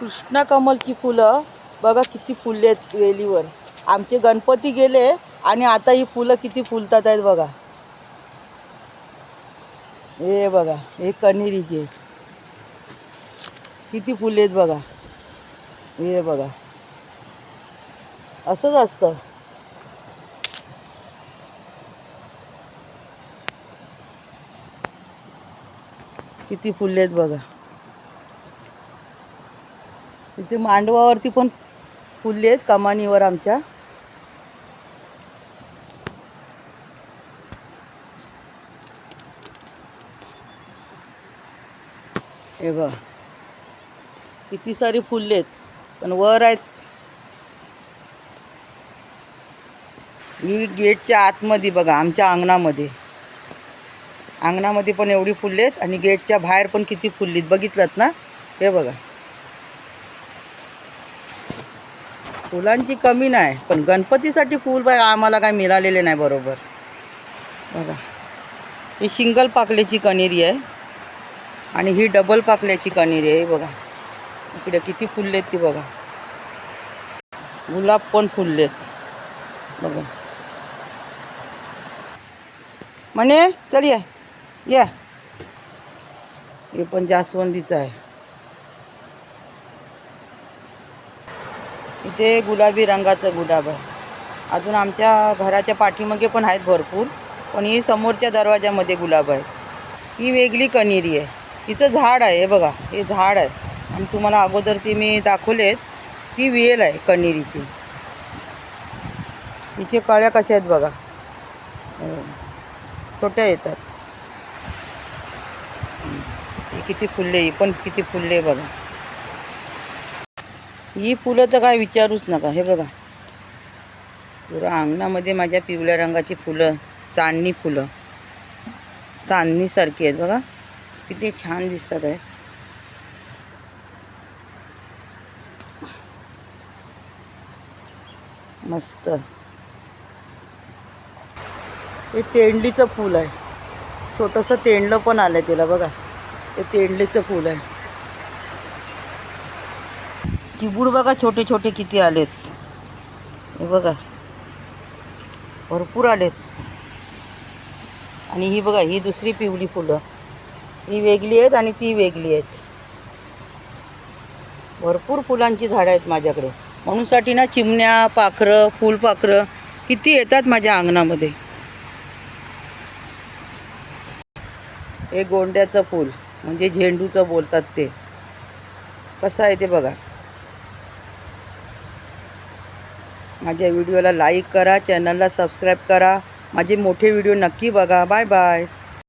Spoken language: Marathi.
कृष्णा कमलची फुलं बघा किती फुलले आहेत वेलीवर. आमचे गणपती गेले आणि आता ही फुलं किती फुलतात आहेत बघा. हे बघा हे कणेरीचे. किती फुले आहेत बघा. हे बघा. असंच असतं. किती फुले आहेत बघा. इथे मांडवावरती पण फुलले आहेत कमानीवर आमच्या. हे बघ. किती सारी फुलले आहेत पण वर आहेत. ही गेटच्या आतमध्ये बघा आमच्या अंगणामध्ये. अंगणामध्ये पण एवढी फुलले आहेत आणि गेटच्या बाहेर पण किती फुललीत बघितलं ना? हे बघा. फुलांची कमी नाही पण गणपतीसाठी फूल बाय आम्हाला काय मिळालेले नाही बरोबर. बघा ही सिंगल पाकल्याची कणेरी आहे आणि ही डबल पाकल्याची कणेरी आहे बघा. इकडे किती फुललेत ती बघा. गुलाब पण फुललेत बघा. म्हणे चल ये या. हे पण जास्वंदीचं आहे. इथे गुलाबी रंगाचं गुलाब आहे. अजून आमच्या घराच्या पाठीमागे पण आहेत भरपूर पण ही समोरच्या दरवाजामध्ये गुलाब आहे. ही वेगळी कणेरी आहे. हिचं झाड आहे हे बघा हे झाड आहे. आणि तुम्हाला अगोदर ती मी दाखवलेत ती वेल आहे कणेरीची. हिचे कळ्या कशा आहेत बघा. हो. छोट्या येतात. किती फुलले ही पण किती फुलले बघा. ही फुलं तर काय विचारूच नका. हे बघा. पुरा अंगणामध्ये माझ्या पिवळ्या रंगाची फुलं चांदणी फुलं. चांदणीसारखी आहेत बघा. किती छान दिसतात आहे मस्त. हे तेंडलीचं फूल आहे. छोटंसं तेंडलं पण आलं आहे तिला बघा. ते तेंडलीचं फूल आहे. चिबूड बघा छोटे छोटे किती आलेत. हे बघा. भरपूर आलेत. आणि ही बघा ही दुसरी पिवळी फुलं. ही वेगळी आहेत आणि ती वेगळी आहेत. भरपूर फुलांची झाडं आहेत माझ्याकडे. म्हणूनसाठी ना चिमण्या पाखरं फुलपाखरं किती येतात माझ्या अंगणामध्ये. हे गोंड्याचं फूल म्हणजे झेंडूचं बोलतात ते. कसं आहे ते बघा. माझ्या व्हिडिओला लाईक करा चॅनलला सबस्क्राईब करा. माझे मोठे व्हिडिओ नक्की बघा. Bye bye.